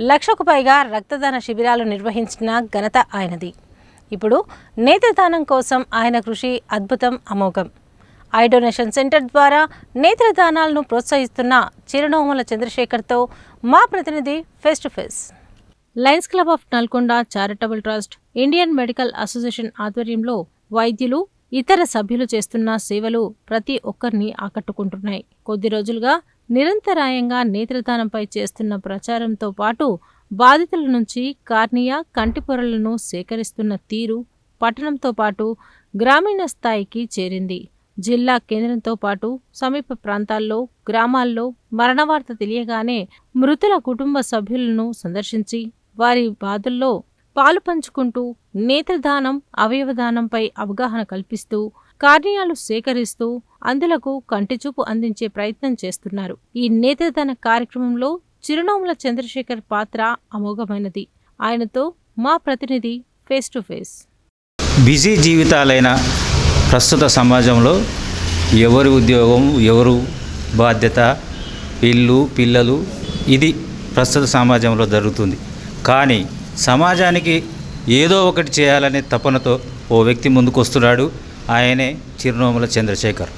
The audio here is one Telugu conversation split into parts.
లక్షకు పైగా రక్తదాన శిబిరాలు నిర్వహించిన ఘనత ఆయనది. ఇప్పుడు నేత్రదానం కోసం ఆయన కృషి అద్భుతం అమోఘం. ఐ డొనేషన్ సెంటర్ ద్వారా నేత్రదానాలను ప్రోత్సహిస్తున్న చిరునోముల చంద్రశేఖర్తో మా ప్రతినిధి face to face. Lions club of Nalgonda charitable trust Indian medical association ఆధ్వర్యంలో వైద్యులు ఇతర సభ్యులు చేస్తున్న సేవలు ప్రతి ఒక్కరిని ఆకట్టుకుంటున్నాయి. కొద్ది రోజులుగా నిరంతరాయంగా నేత్రదానంపై చేస్తున్న ప్రచారంతో పాటు బాధితుల నుంచి కార్నియా కంటి పొరలను సేకరిస్తున్న తీరు పట్టణంతో పాటు గ్రామీణ స్థాయికి చేరింది. జిల్లా కేంద్రంతో పాటు సమీప ప్రాంతాల్లో గ్రామాల్లో మరణవార్త తెలియగానే మృతుల కుటుంబ సభ్యులను సందర్శించి వారి బాధల్లో పాలు పంచుకుంటూ నేత్రదానం అవయవదానంపై అవగాహన కల్పిస్తూ కార్నియాలు సేకరిస్తూ అందులకు కంటిచూపు అందించే ప్రయత్నం చేస్తున్నారు. ఈ నేత్రదాన కార్యక్రమంలో చిరునవ్వుల చంద్రశేఖర్ పాత్ర అమోఘమైనది. ఆయనతో మా ప్రతినిధి ఫేస్ టు ఫేస్. బిజీ జీవితాలైన ప్రస్తుత సమాజంలో ఎవరి ఉద్యోగం ఎవరు బాధ్యత ఇల్లు పిల్లలు ఇది ప్రస్తుత సమాజంలో జరుగుతుంది. కానీ సమాజానికి ఏదో ఒకటి చేయాలనే తపనతో ఓ వ్యక్తి ముందుకు వస్తున్నాడు ఆయనే చిరునోముల చంద్రశేఖర్.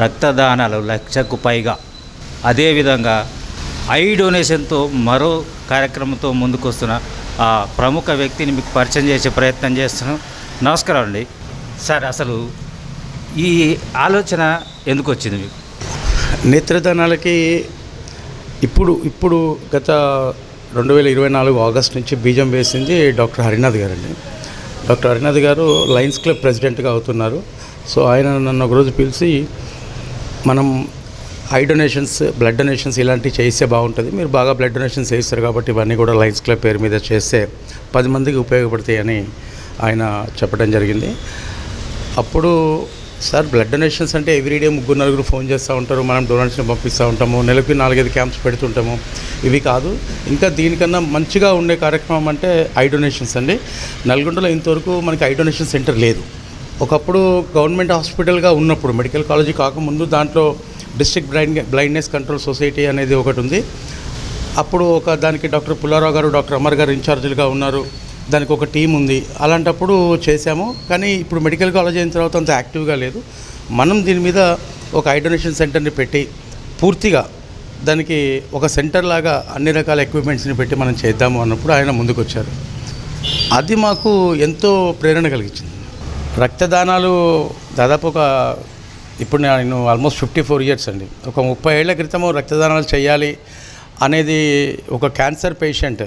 రక్తదానాలు లక్షకు పైగా. అదేవిధంగా ఐ డొనేషన్తో మరో కార్యక్రమంతో ముందుకు వస్తున్న ఆ ప్రముఖ వ్యక్తిని మీకు పరిచయం చేసే ప్రయత్నం చేస్తున్నాం. నమస్కారం అండి. సార్ అసలు ఈ ఆలోచన ఎందుకు వచ్చింది మీకు? నేత్రదానాలకి ఇప్పుడు ఇప్పుడు గత రెండు వేల ఇరవై నాలుగు ఆగస్ట్ నుంచి బీజం వేసింది డాక్టర్ హరినాథ్ గారు అండి డాక్టర్ హరినాథ్ గారు లయన్స్ క్లబ్ ప్రెసిడెంట్గా అవుతున్నారు. సో ఆయన నన్ను ఒకరోజు పిలిచి మనం ఐ డొనేషన్స్ బ్లడ్ డొనేషన్స్ ఇలాంటివి చేస్తే బాగుంటుంది. మీరు బాగా బ్లడ్ డొనేషన్స్ చేస్తారు కాబట్టి ఇవన్నీ కూడా లయన్స్ క్లబ్ పేరు మీద చేస్తే పది మందికి ఉపయోగపడతాయని ఆయన చెప్పడం జరిగింది. అప్పుడు సార్ బ్లడ్ డొనేషన్స్ అంటే ఎవ్రీడే ముగ్గురు నలుగురు ఫోన్ చేస్తూ ఉంటారు మనం డొనేషన్ పంపిస్తూ ఉంటాము నెలకి నాలుగైదు క్యాంప్స్ పెడుతుంటాము. ఇవి కాదు ఇంకా దీనికన్నా మంచిగా ఉండే కార్యక్రమం అంటే ఐ డొనేషన్స్ అండి. నల్గొండలో ఇంతవరకు మనకి ఐ డొనేషన్ సెంటర్ లేదు. ఒకప్పుడు గవర్నమెంట్ హాస్పిటల్గా ఉన్నప్పుడు మెడికల్ కాలేజీ కాకముందు దాంట్లో district blind blindness control society అనేది ఒకటి ఉంది. అప్పుడు ఒక దానికి డాక్టర్ పుల్లారావు గారు డాక్టర్ అమర్ గారు ఇన్ఛార్జీలుగా ఉన్నారు. దానికి ఒక టీం ఉంది. అలాంటప్పుడు చేసాము కానీ ఇప్పుడు మెడికల్ కాలేజ్ అయిన తర్వాత అంత యాక్టివ్గా లేదు. మనం దీని మీద ఒక ఐ డొనేషన్ సెంటర్ని పెట్టి పూర్తిగా దానికి ఒక సెంటర్ లాగా అన్ని రకాల ఎక్విప్మెంట్స్ని పెట్టి మనం చేద్దాము అన్నప్పుడు ఆయన ముందుకు వచ్చారు అది మాకు ఎంతో ప్రేరణ కలిగించింది. రక్తదానాలు దాదాపు ఒక ఇప్పుడు నేను ఆల్మోస్ట్ ఫిఫ్టీ ఫోర్ ఇయర్స్ అండి. ఒక ముప్పై ఏళ్ళ క్రితము రక్తదానాలు చేయాలి అనేది ఒక క్యాన్సర్ పేషెంట్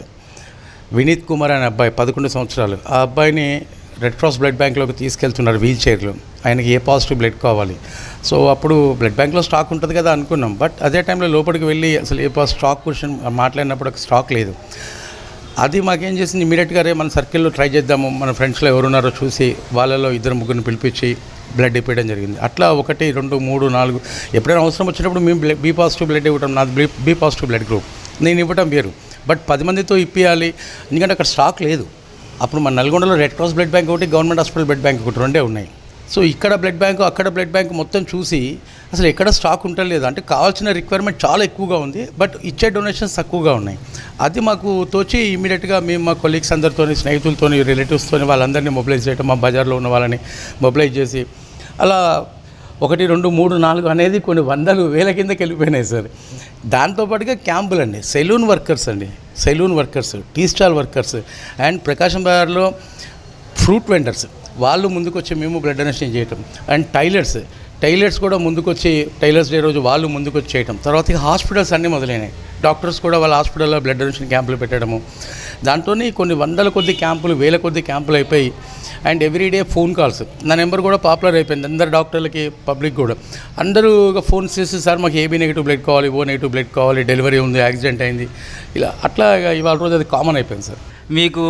వినీత్ కుమార్ అనే అబ్బాయి పదకొండు సంవత్సరాలు. ఆ అబ్బాయిని రెడ్ క్రాస్ బ్లడ్ బ్యాంక్లోకి తీసుకెళ్తున్నారు వీల్ చైర్లో. ఆయనకి ఏ పాజిటివ్ బ్లడ్ కావాలి. సో అప్పుడు బ్లడ్ బ్యాంక్లో స్టాక్ ఉంటుంది కదా అనుకున్నాం. బట్ అదే టైంలో లోపలికి వెళ్ళి అసలు ఏ పా- స్టాక్ క్వశ్చన్ మాట్లాడినప్పుడు ఒక స్టాక్ లేదు. అది మాకేం చేసింది? ఇమీడియట్గా రే మన సర్కిల్లో ట్రై చేద్దాము. మన ఫ్రెండ్స్లో ఎవరున్నారో చూసి వాళ్ళలో ఇద్దరు ముగ్గురిని పిలిపించి బ్లడ్ ఇప్పించడం జరిగింది. అట్లా ఒకటి రెండు మూడు నాలుగు ఎప్పుడైనా అవసరం వచ్చినప్పుడు మేము బ్లడ్ బీ పాజిటివ్ బ్లడ్ ఇవ్వటం నాది B B positive blood group. నేను ఇవ్వటం వేరు. బట్ పది మందితో ఇప్పియాలి. ఎందుకంటే అక్కడ స్టాక్ లేదు. అప్పుడు మన నల్గొండలో రెడ్ క్రాస్ బ్లడ్ బ్యాంక్ ఒకటి గవర్నమెంట్ హాస్పిటల్ బ్లడ్ బ్యాంక్ ఒకటి రెండే ఉన్నాయి. సో ఇక్కడ బ్లడ్ బ్యాంకు అక్కడ బ్లడ్ బ్యాంక్ మొత్తం చూసి అసలు ఎక్కడ స్టాక్ ఉండలేదు అంటే కావాల్సిన రిక్వైర్మెంట్ చాలా ఎక్కువగా ఉంది బట్ ఇచ్చే డొనేషన్స్ తక్కువగా ఉన్నాయి. అది మాకు తోచి ఇమీడియట్గా మేము మా కొలీగ్స్ అందరితోని స్నేహితులతోని రిలేటివ్స్తో వాళ్ళందరినీ మొబిలైజ్ చేయటం మా బజార్లో ఉన్న వాళ్ళని మొబిలైజ్ చేసి అలా ఒకటి రెండు మూడు నాలుగు అనేది కొన్ని వందలు వేల కిందకి వెళ్ళిపోయినాయి సార్. దాంతోపాటుగా క్యాంపులు అండి. సెలూన్ వర్కర్స్ అండి. Saloon workers tea stall workers and Prakasam బజార్లో ఫ్రూట్ వెండర్స్. వాళ్ళు ముందుకు వచ్చి మేము బ్లడ్ డొనేషన్ చేయటం. And tailors. టైలర్స్ కూడా ముందుకు వచ్చి టైలర్స్ డే రోజు వాళ్ళు ముందుకు వచ్చి చేయటం. తర్వాత ఇక హాస్పిటల్స్ అన్నీ మొదలైనాయి. డాక్టర్స్ కూడా వాళ్ళ హాస్పిటల్లో బ్లడ్ డొనేషన్ క్యాంపులు పెట్టడము. దాంట్లోనే కొన్ని వందల కొద్ది క్యాంపులు వేల కొద్ది క్యాంపులు అయిపోయి అండ్ ఎవ్రీడే ఫోన్ కాల్స్. నా నెంబర్ కూడా పాపులర్ అయిపోయింది. అందరు డాక్టర్లకి పబ్లిక్ కూడా. అందరూ ఇక ఫోన్ చేసి సార్ మాకు ఏబీ నెగిటివ్ బ్లడ్ కావాలి ఓ నెగిటివ్ బ్లడ్ కావాలి డెలివరీ ఉంది యాక్సిడెంట్ అయింది. ఇలా అట్లా ఇవాళ రోజు అది కామన్ అయిపోయింది సార్. మీకు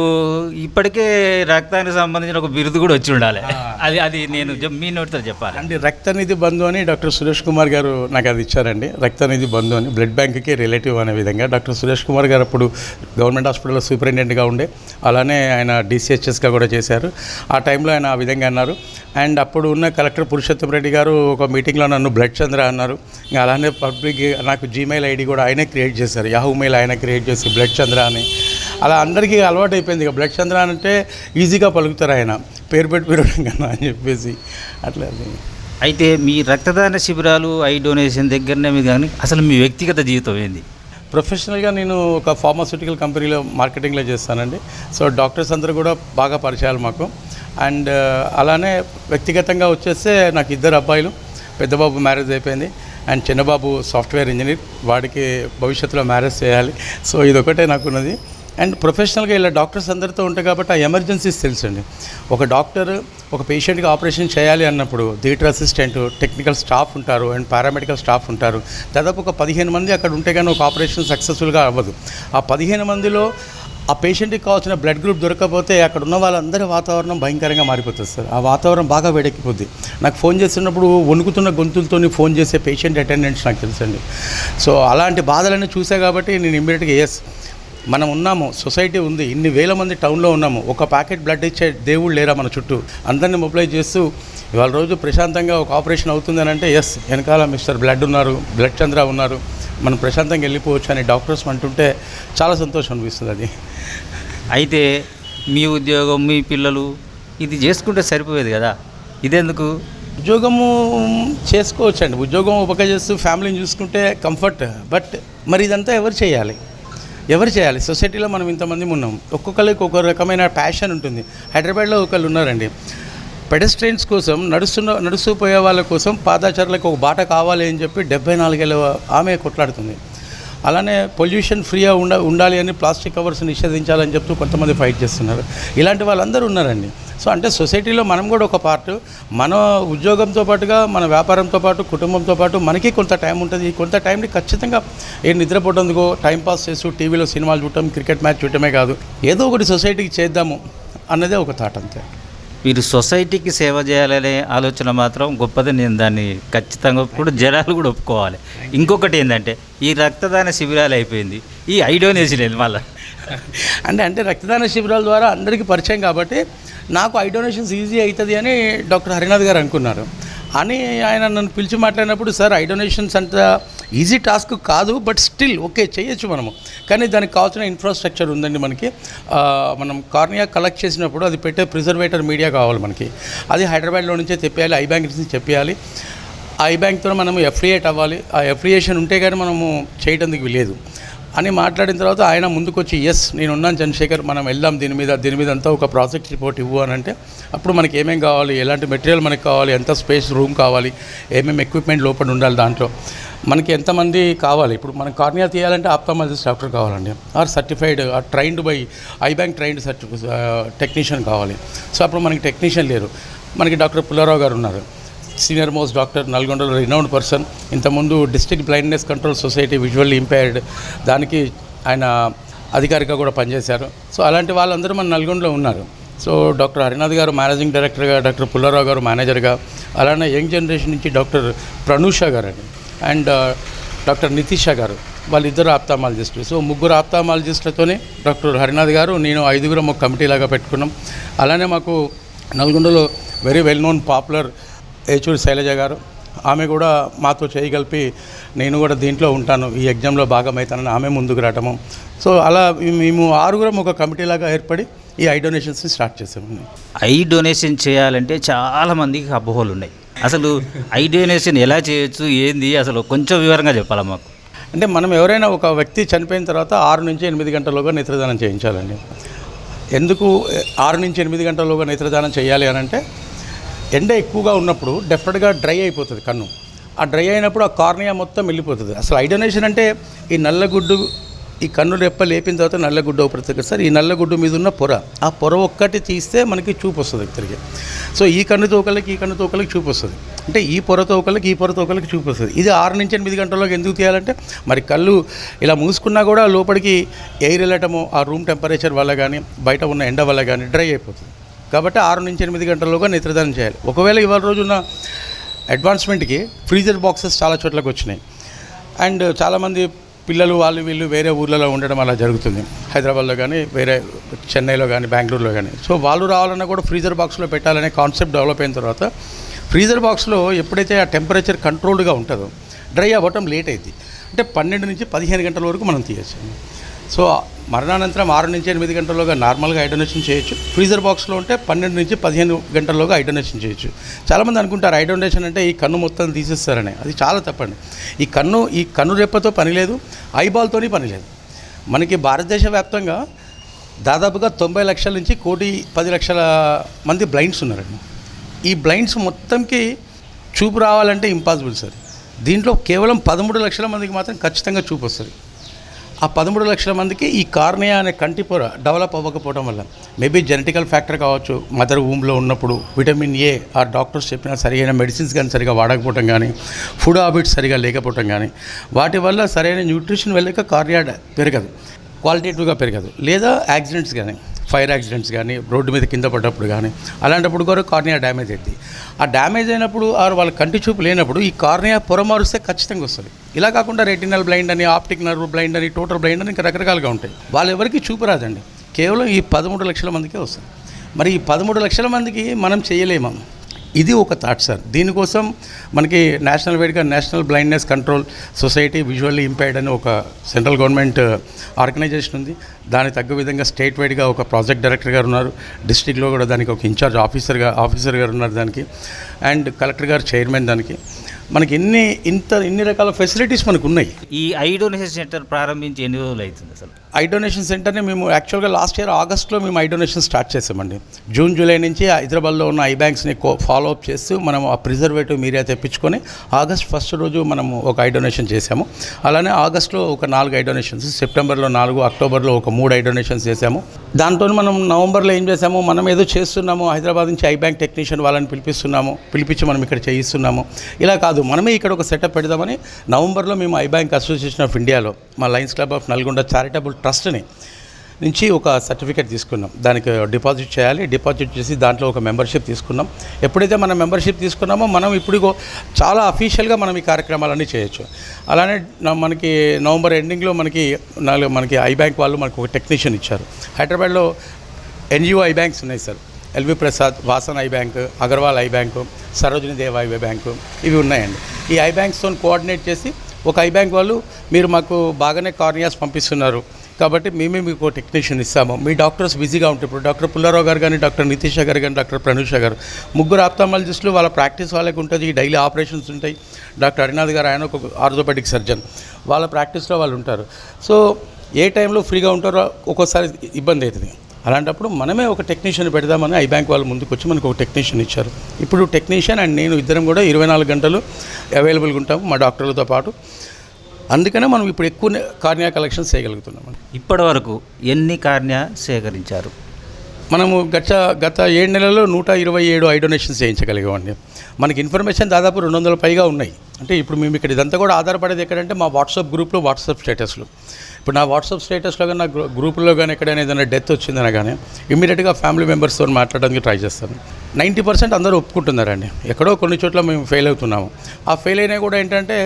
ఇప్పటికే రక్తానికి సంబంధించిన ఒక బిరుదు కూడా వచ్చి ఉండాలి. అది అది నేను మీ నోటితో చెప్పాలి. అంటే రక్తనిధి బంధు అని డాక్టర్ సురేష్ కుమార్ గారు నాకు అది ఇచ్చారండి. రక్తనిధి బంధు అని బ్లడ్ బ్యాంక్కి రిలేటివ్ అనే విధంగా. డాక్టర్ సురేష్ కుమార్ గారు అప్పుడు గవర్నమెంట్ హాస్పిటల్లో సూపరింటెండెంట్గా ఉండే అలానే ఆయన డిసిహెచ్ఎస్గా కూడా చేశారు. ఆ టైంలో ఆయన ఆ విధంగా అన్నారు. అండ్ అప్పుడు ఉన్న కలెక్టర్ పురుషోత్తం రెడ్డి గారు ఒక మీటింగ్లో నన్ను బ్లడ్ చంద్ర అన్నారు. ఇంకా అలానే పబ్లిక్ నాకు జీమెయిల్ ఐడి కూడా ఆయనే క్రియేట్ చేశారు. యాహూ మెయిల్ ఆయన క్రియేట్ చేసి బ్లడ్ చంద్ర అని. అలా అందరికీ అలవాటు అయిపోయింది. ఇక బ్లడ్ చంద్ర అని అంటే ఈజీగా పలుకుతారు ఆయన. పేరు పెట్టి పెరగడం కన్నా అని చెప్పేసి. అట్లా అయితే మీ రక్తదాన శిబిరాలు ఐ డొనేషన్ దగ్గరనే మీ కానీ అసలు మీ వ్యక్తిగత జీవితం ఏంది? ప్రొఫెషనల్గా నేను ఒక ఫార్మాస్యూటికల్ కంపెనీలో మార్కెటింగ్లో చేస్తానండి. సో డాక్టర్స్ అందరూ కూడా బాగా పరిచయాలు మాకు. అండ్ అలానే వ్యక్తిగతంగా వచ్చేస్తే నాకు ఇద్దరు అబ్బాయిలు. పెద్దబాబు మ్యారేజ్ అయిపోయింది. అండ్ చిన్నబాబు సాఫ్ట్వేర్ ఇంజనీర్. వాడికి భవిష్యత్తులో మ్యారేజ్ చేయాలి. సో ఇదొకటే నాకున్నది. అండ్ ప్రొఫెషనల్గా ఇలా డాక్టర్స్ అందరితో ఉంటాయి కాబట్టి ఆ ఎమర్జెన్సీస్ తెలుసండి. ఒక డాక్టర్ ఒక పేషెంట్కి ఆపరేషన్ చేయాలి అన్నప్పుడు థియేటర్ అసిస్టెంట్ టెక్నికల్ స్టాఫ్ ఉంటారు అండ్ పారామెడికల్ స్టాఫ్ ఉంటారు. దాదాపు ఒక పదిహేను మంది అక్కడ ఉంటే కానీ ఒక ఆపరేషన్ సక్సెస్ఫుల్గా అవ్వదు. ఆ పదిహేను మందిలో ఆ పేషెంట్కి కావాల్సిన బ్లడ్ గ్రూప్ దొరకకపోతే అక్కడ ఉన్న వాళ్ళందరి వాతావరణం భయంకరంగా మారిపోతుంది సార్. ఆ వాతావరణం బాగా వేడెక్కిపోద్ది. నాకు ఫోన్ చేస్తున్నప్పుడు వణుకుతున్న గొంతులతో ఫోన్ చేసే పేషెంట్ అటెండెంట్స్ నాకు తెలుసండి. సో అలాంటి బాధలన్నీ చూసా కాబట్టి నేను ఇమ్మీడియట్గా ఎస్ మనం ఉన్నాము సొసైటీ ఉంది ఇన్ని వేల మంది టౌన్లో ఉన్నాము ఒక ప్యాకెట్ బ్లడ్ ఇచ్చే దేవుడు లేరా మన చుట్టూ? అందరిని మొబిలైజ్ చేస్తూ ఇవాళ రోజు ప్రశాంతంగా ఒక ఆపరేషన్ అవుతుంది అని అంటే ఎస్ వెనకాల మిస్టర్ బ్లడ్ ఉన్నారు బ్లడ్ చంద్ర ఉన్నారు మనం ప్రశాంతంగా వెళ్ళిపోవచ్చు అని డాక్టర్స్ అంటుంటే చాలా సంతోషం అనిపిస్తుంది అది. అయితే మీ ఉద్యోగం మీ పిల్లలు ఇది చేసుకుంటే సరిపోయేది కదా? ఇదెందుకు? ఉద్యోగము చేసుకోవచ్చండి. ఉద్యోగం ఉపక చేస్తూ ఫ్యామిలీని చూసుకుంటే కంఫర్ట్ బట్ మరి ఇదంతా ఎవరు చేయాలి? ఎవరు చేయాలి? సొసైటీలో మనం ఇంతమంది ఉన్నాం. ఒక్కొక్కరికి ఒక్కొక్క రకమైన ప్యాషన్ ఉంటుంది. హైదరాబాద్లో ఒకళ్ళు ఉన్నారండి. పెడస్ట్రైన్స్ కోసం నడుస్తున్న నడుస్తూ పోయే వాళ్ళ కోసం పాదాచారులకు ఒక బాట కావాలి అని చెప్పి డెబ్బై నాలుగేళ్ళ ఆమె కొట్లాడుతుంది. అలానే పొల్యూషన్ ఫ్రీగా ఉండ ఉండాలి అని ప్లాస్టిక్ కవర్స్ నిషేధించాలని చెప్తూ కొంతమంది ఫైట్ చేస్తున్నారు. ఇలాంటి వాళ్ళందరూ ఉన్నారండి. సో అంటే సొసైటీలో మనం కూడా ఒక పార్ట్ మన ఉద్యోగంతో పాటుగా మన వ్యాపారంతో పాటు కుటుంబంతో పాటు మనకి కొంత టైం ఉంటుంది. కొంత టైంని ఖచ్చితంగా ఏం నిద్రపోవడందుకో టైం పాస్ చేస్తూ టీవీలో సినిమాలు చూడటం క్రికెట్ మ్యాచ్ చూడటమే కాదు. ఏదో ఒకటి సొసైటీకి చేద్దాము అన్నదే ఒక థాట్ అంతే. వీరు సొసైటీకి సేవ చేయాలనే ఆలోచన మాత్రం గొప్పది. నేను దాన్ని ఖచ్చితంగా కూడా జనాలు కూడా ఒప్పుకోవాలి. ఇంకొకటి ఏంటంటే ఈ రక్తదాన శిబిరాలు అయిపోయింది. ఈ ఐడోనేషన్ లేదు ఏంది మళ్ళీ? అంటే అంటే రక్తదాన శిబిరాల ద్వారా అందరికీ పరిచయం కాబట్టి నాకు ఐ డొనేషన్స్ ఈజీ అవుతుంది అని డాక్టర్ హరినాథ్ గారు అనుకున్నారు. అని ఆయన నన్ను పిలిచి మాట్లాడినప్పుడు sir eye donations easy task కాదు బట్ స్టిల్ ఓకే చేయొచ్చు మనము. కానీ దానికి కావాల్సిన ఇన్ఫ్రాస్ట్రక్చర్ ఉందండి మనకి. మనం కార్నియా కలెక్ట్ చేసినప్పుడు అది పెట్టే ప్రిజర్వేటర్ మీడియా కావాలి మనకి. అది హైదరాబాద్లో నుంచే తెప్పేయాలి ఐ బ్యాంక్ నుంచి చెప్పేయాలి. ఐ బ్యాంక్తో మనము ఎఫ్రియేట్ అవ్వాలి. ఆ ఎఫ్రియేషన్ ఉంటే కానీ మనము చేయడానికి లేదు అని మాట్లాడిన తర్వాత ఆయన ముందుకొచ్చి ఎస్ నేను ఉన్నాను చంద్రశేఖర్ మనం వెళ్దాం దీని మీద దీని మీద అంతా ఒక ప్రాజెక్ట్ రిపోర్ట్ ఇవ్వు అని అంటే అప్పుడు మనకి ఏమేమి కావాలి ఎలాంటి మెటీరియల్ మనకి కావాలి ఎంత స్పేస్ రూమ్ కావాలి ఏమేమి ఎక్విప్మెంట్ లోపల ఉండాలి దాంట్లో. మనకి ఎంతమంది కావాలి? ఇప్పుడు మనం కార్నియా తీయాలంటే ఆప్థమాలజిస్ట్ డాక్టర్ కావాలండి. Or certified or trained by eye bank trained certified technician కావాలి. సో అప్పుడు మనకి టెక్నీషియన్ లేరు. మనకి డాక్టర్ పుల్లారావు గారు ఉన్నారు. సీనియర్ మోస్ట్ డాక్టర్ నల్గొండలో రినౌండ్ పర్సన్ ఇంతకుముందు district blindness control society visually impaired దానికి ఆయన అధికారిగా కూడా పనిచేశారు. సో అలాంటి వాళ్ళందరూ మన నల్గొండలో ఉన్నారు. సో డాక్టర్ హరినాథ్ గారు మేనేజింగ్ డైరెక్టర్గా డాక్టర్ పుల్లారావు గారు మేనేజర్గా అలానే యంగ్ జనరేషన్ నుంచి డాక్టర్ ప్రనూష గారు అండి అండ్ డాక్టర్ నితీష గారు. వాళ్ళిద్దరు ఆప్తామాలజిస్టులు. సో ముగ్గురు ఆప్తామాలజిస్టులతోనే డాక్టర్ హరినాథ్ గారు నేను ఐదుగురం ఒక కమిటీ లాగా పెట్టుకున్నాం. అలానే మాకు నల్గొండలో very well known popular Yechuri Shailaja గారు ఆమె కూడా మాతో చేయగలిపి నేను కూడా దీంట్లో ఉంటాను ఈ ఎగ్జామ్లో భాగమవుతానని ఆమె ముందుకు రావటము. సో అలా మేము ఆరుగురం ఒక కమిటీ లాగా ఏర్పడి ఈ ఐ డొనేషన్స్ని స్టార్ట్ చేసాము. ఐ డొనేషన్ చేయాలంటే చాలా మందికి అపోహలు ఉన్నాయి. అసలు ఐ డొనేషన్ ఎలా చేయొచ్చు ఏంది అసలు కొంచెం వివరంగా చెప్పాలా మాకు? అంటే మనం ఎవరైనా ఒక వ్యక్తి చనిపోయిన తర్వాత ఆరు నుంచి ఎనిమిది గంటల్లోగా నేత్రదానం చేయించాలండి. ఎందుకు ఆరు నుంచి ఎనిమిది గంటల్లోగా నేత్రదానం చేయాలి అని అంటే ఎండ ఎక్కువగా ఉన్నప్పుడు డెఫినెట్గా డ్రై అయిపోతుంది కన్ను. ఆ డ్రై అయినప్పుడు ఆ కార్నియా మొత్తం వెళ్ళిపోతుంది. అసలు ఐడొనేషన్ అంటే ఈ నల్లగుడ్డు ఈ కన్ను రెప్ప లేపిన తర్వాత నల్లగుడ్డు ఒకటి కదా సార్ ఈ నల్లగుడ్డు మీద ఉన్న పొర ఆ పొర ఒక్కటి తీస్తే మనకి చూపు వస్తుంది తిరిగి సో ఈ కన్ను తోకలకి ఈ కన్ను తోకలకి చూపు వస్తుంది. అంటే ఈ పొర తోకలకి ఈ పొర తోకలకి చూపు వస్తుంది. ఇది ఆరు నుంచి ఎనిమిది గంటల్లోకి ఎందుకు తీయాలంటే మరి కళ్ళు ఇలా మూసుకున్నా కూడా లోపలికి ఎయిర్ వెళ్ళటము ఆ రూమ్ టెంపరేచర్ వల్ల కానీ బయట ఉన్న ఎండ వల్ల కానీ డ్రై అయిపోతుంది. కాబట్టి ఆరు నుంచి ఎనిమిది గంటల్లోగా నేత్రదానం చేయాలి. ఒకవేళ ఇవాళ రోజున అడ్వాన్స్మెంట్కి ఫ్రీజర్ బాక్సెస్ చాలా చోట్లకి వచ్చినాయి. అండ్ చాలామంది పిల్లలు వాళ్ళు వీళ్ళు వేరే ఊర్లలో ఉండడం అలా జరుగుతుంది. హైదరాబాద్లో కానీ వేరే చెన్నైలో కానీ బెంగళూరులో కానీ. సో వాళ్ళు రావాలన్నా కూడా ఫ్రీజర్ బాక్స్లో పెట్టాలనే కాన్సెప్ట్ డెవలప్ అయిన తర్వాత ఫ్రీజర్ బాక్స్లో ఎప్పుడైతే ఆ టెంపరేచర్ కంట్రోల్డ్గా ఉంటుందో డ్రై అవ్వటం లేట్ అయింది అంటే పన్నెండు నుంచి పదిహేను గంటల వరకు మనం తీయచ్చు సో మరణానంతరం ఆరు నుంచి ఎనిమిది గంటల్లోగా నార్మల్గా ఐడోనేషన్ చేయొచ్చు. ఫ్రీజర్ బాక్స్లో ఉంటే పన్నెండు నుంచి పదిహేను గంటల్లోగా ఐడోనేషన్ చేయొచ్చు. చాలామంది అనుకుంటారు ఐడోనేషన్ అంటే ఈ కన్ను మొత్తం తీసేస్తారని. అది చాలా తప్పండి. ఈ కన్ను ఈ కన్ను రెప్పతో పని లేదు ఐబాల్తోని పని లేదు. మనకి భారతదేశ వ్యాప్తంగా దాదాపుగా తొంభై లక్షల నుంచి కోటి పది లక్షల మంది బ్లైండ్స్ ఉన్నారండి. ఈ బ్లైండ్స్ మొత్తంకి చూపు రావాలంటే ఇంపాసిబుల్ సార్. దీంట్లో కేవలం పదమూడు లక్షల మందికి మాత్రం ఖచ్చితంగా చూపు వస్తుంది ఆ పదమూడు లక్షల మందికి ఈ కార్నియా అనే కంటి పొర డెవలప్ అవ్వకపోవడం వల్ల మేబీ జెనెటికల్ ఫ్యాక్టర్ కావచ్చు మదర్ ఊమ్లో ఉన్నప్పుడు విటమిన్ ఏ ఆ డాక్టర్స్ చెప్పిన సరైన మెడిసిన్స్ కానీ సరిగా వాడకపోవటం కానీ ఫుడ్ హ్యాబిట్స్ సరిగా లేకపోవటం కానీ వాటి వల్ల సరైన న్యూట్రిషన్ వెళ్ళక కార్నియా పెరగదు క్వాలిటేటివ్గా పెరగదు. లేదా యాక్సిడెంట్స్ కానీ ఫైర్ యాక్సిడెంట్స్ కానీ రోడ్డు మీద కింద పడ్డప్పుడు కానీ అలాంటప్పుడు కూడా కార్నియా డ్యామేజ్ అవుతుంది ఆ డ్యామేజ్ అయినప్పుడు ఆరు వాళ్ళ కంటి చూపు లేనప్పుడు ఈ కార్నియా పొరమారుస్తే ఖచ్చితంగా వస్తుంది. ఇలా కాకుండా రెటినల్ బ్లైండ్ అని ఆప్టిక్ నర్వ్ బ్లైండ్ అని టోటల్ బ్లైండ్ అని ఇంకా రకరకాలుగా ఉంటాయి. వాళ్ళు ఎవరికి చూపురాదండి. కేవలం ఈ పదమూడు లక్షల మందికే వస్తుంది. మరి ఈ పదమూడు లక్షల మందికి మనం చేయలేము? ఇది ఒక థాట్ సార్ దీనికోసం మనకి నేషనల్ వైడ్గా national blindness control society visually impaired అని ఒక సెంట్రల్ గవర్నమెంట్ ఆర్గనైజేషన్ ఉంది. దానికి తగ్గ విధంగా స్టేట్ వైడ్గా ఒక ప్రాజెక్ట్ డైరెక్టర్ గారు ఉన్నారు. డిస్ట్రిక్ట్లో కూడా దానికి ఒక ఇన్ఛార్జ్ ఆఫీసర్గా ఆఫీసర్ గారు ఉన్నారు దానికి. అండ్ కలెక్టర్ గారు చైర్మన్ దానికి. మనకి ఎన్ని ఇంత ఇన్ని రకాల ఫెసిలిటీస్ మనకు ఉన్నాయి ఈ ఐడోనేషన్ సెంటర్ ప్రారంభించి ఎన్ని రోజులు అవుతుంది అసలు? ఐ డొనేషన్ సెంటర్ని మేము యాక్చువల్గా లాస్ట్ ఇయర్ ఆగస్ట్లో మేము ఐ డొనేషన్ స్టార్ట్ చేసామండి. జూన్ జూలై నుంచి హైదరాబాద్లో ఉన్న ఐ బ్యాంక్స్ని ఫాలో అప్ చేస్తూ మనం ఆ ప్రిజర్వేటివ్ మీరియా తెప్పించుకొని ఆగస్ట్ ఫస్ట్ రోజు మనము ఒక ఐ డొనేషన్ చేసాము అలానే ఆగస్ట్లో ఒక నాలుగు ఐ డొనేషన్స్ సెప్టెంబర్లో నాలుగు అక్టోబర్లో ఒక మూడు ఐ డొనేషన్స్ చేసాము దాంతో మనం నవంబర్లో ఏం చేసాము మనం ఏదో చేస్తున్నాము హైదరాబాద్ నుంచి ఐ బ్యాంక్ టెక్నీషియన్ వాళ్ళని పిలిపిస్తున్నాము పిలిపించి మనం ఇక్కడ చేయిస్తున్నాము. ఇలా కాదు మనమే ఇక్కడ ఒక సెటప్ పెడదామని నవంబర్లో మేము ఐ బ్యాంక్ అసోసియేషన్ ఆఫ్ ఇండియాలో మా lions club of Nalgonda charitable ట్రస్ట్ని నుంచి ఒక సర్టిఫికేట్ తీసుకున్నాం. దానికి డిపాజిట్ చేయాలి. డిపాజిట్ చేసి దాంట్లో ఒక మెంబర్షిప్ తీసుకున్నాం. ఎప్పుడైతే మనం మెంబర్షిప్ తీసుకున్నామో మనం ఇప్పుడు చాలా అఫీషియల్గా మనం ఈ కార్యక్రమాలన్నీ చేయొచ్చు. అలానే మనకి నవంబర్ ఎండింగ్లో మనకి నాలుగు మనకి ఐ బ్యాంక్ వాళ్ళు మనకు ఒక టెక్నీషియన్ ఇచ్చారు. హైదరాబాద్లో ఎన్జిఓ ఐ బ్యాంక్స్ ఉన్నాయి sir. LV Prasad Vasan eye bank Agarwal eye bank Sarojini Deva eye bank ఇవి ఉన్నాయండి. ఈ ఐ బ్యాంక్స్తో కోఆర్డినేట్ చేసి ఒక ఐ బ్యాంక్ వాళ్ళు మీరు మాకు బాగానే కార్నియాస్ పంపిస్తున్నారు. కాబట్టి మేమే మీకు టెక్నీషియన్ ఇస్తాము. మీ డాక్టర్స్ బిజీగా ఉంటారు ఇప్పుడు డాక్టర్ పుల్లారావు గారు కానీ డాక్టర్ నితీష్ గారు కానీ డాక్టర్ ప్రణుష గారు ముగ్గురు ఆప్థామాలజిస్టులు వాళ్ళ ప్రాక్టీస్ వాళ్ళకి ఉంటుంది డైలీ ఆపరేషన్స్ ఉంటాయి. డాక్టర్ హరినాథ్ గారు ఆయన ఒక ఆర్థోపెడిక్ సర్జన్. వాళ్ళ ప్రాక్టీస్లో వాళ్ళు ఉంటారు. సో ఏ టైంలో ఫ్రీగా ఉంటారో ఒక్కోసారి ఇబ్బంది అవుతుంది అలాంటప్పుడు మనమే ఒక టెక్నీషియన్ పెడదామని ఐ బ్యాంక్ వాళ్ళు ముందుకు వచ్చి మనకు ఒక టెక్నీషియన్ ఇచ్చారు. ఇప్పుడు టెక్నీషియన్ అండ్ నేను ఇద్దరం కూడా ఇరవై నాలుగు గంటలు అవైలబుల్గా ఉంటాము మా డాక్టర్లతో పాటు. అందుకనే మనం ఇప్పుడు ఎక్కువ కార్నియా కలెక్షన్స్ చేయగలుగుతున్నాం. ఇప్పటి వరకు ఎన్ని కార్నియా సేకరించారు? మనము గత గత ఏడు నెలల్లో నూట ఇరవై ఏడు ఐ డొనేషన్స్ చేయించగలిగామండి. మనకి ఇన్ఫర్మేషన్ దాదాపు రెండు వందల పైగా ఉన్నాయి. అంటే ఇప్పుడు మేము ఇక్కడ ఇదంతా కూడా ఆధారపడేది ఎక్కడంటే మా వాట్సాప్ గ్రూప్లో వాట్సాప్ స్టేటస్లు. ఇప్పుడు నా వాట్సాప్ స్టేటస్లో కానీ నా గ్రూపుల్లో కానీ ఎక్కడైనా ఏదైనా డెత్ వచ్చిందన కానీ ఇమీడియట్గా ఫ్యామిలీ మెంబర్స్తో మాట్లాడడానికి ట్రై చేస్తాను. నైంటీ పర్సెంట్ అందరూ ఒప్పుకుంటున్నారండి. ఎక్కడో కొన్ని చోట్ల మేము ఫెయిల్ అవుతున్నాము. ఆ ఫెయిల్ అయినా కూడా ఏంటంటే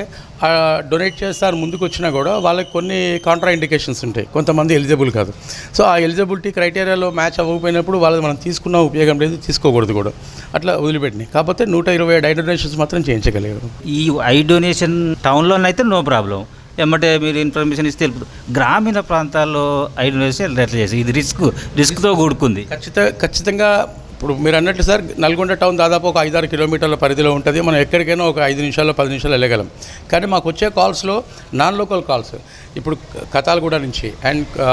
డొనేట్ చేస్తారు ముందుకు వచ్చినా కూడా వాళ్ళకి కొన్ని కాంట్రా ఇండికేషన్స్ ఉంటాయి. కొంతమంది ఎలిజిబుల్ కాదు. సో ఆ ఎలిజిబిలిటీ క్రైటీరియాలో మ్యాచ్ అవ్వకపోయినప్పుడు వాళ్ళది మనం తీసుకున్న ఉపయోగం లేదు తీసుకోకూడదు కూడా. అట్లా వదిలిపెట్టినాయి కాకపోతే నూట ఇరవై ఐదు ఐ డొనేషన్స్ మాత్రం చేయించగలిగారు. ఈ ఐ డొనేషన్ టౌన్లోనైతే నో ప్రాబ్లం. ఎమ్మటే మీరు ఇన్ఫర్మేషన్ ఇస్తే వెళ్ళిపోతుంది. గ్రామీణ ప్రాంతాల్లో ఐదు వేసి ఎట్లా చేసి ఇది రిస్క్ రిస్క్తో కూడుకుంది. ఖచ్చితంగా ఖచ్చితంగా ఇప్పుడు మీరు అన్నట్లు సార్ నల్గొండ టౌన్ దాదాపు ఒక ఐదారు కిలోమీటర్ల పరిధిలో ఉంటుంది. మనం ఎక్కడికైనా ఒక ఐదు నిమిషాల్లో పది నిమిషాలు వెళ్ళగలం. కానీ మాకు వచ్చే కాల్స్లో నాన్ లోకల్ కాల్స్. ఇప్పుడు కతాల్గూడ నుంచి అండ్ ఆ,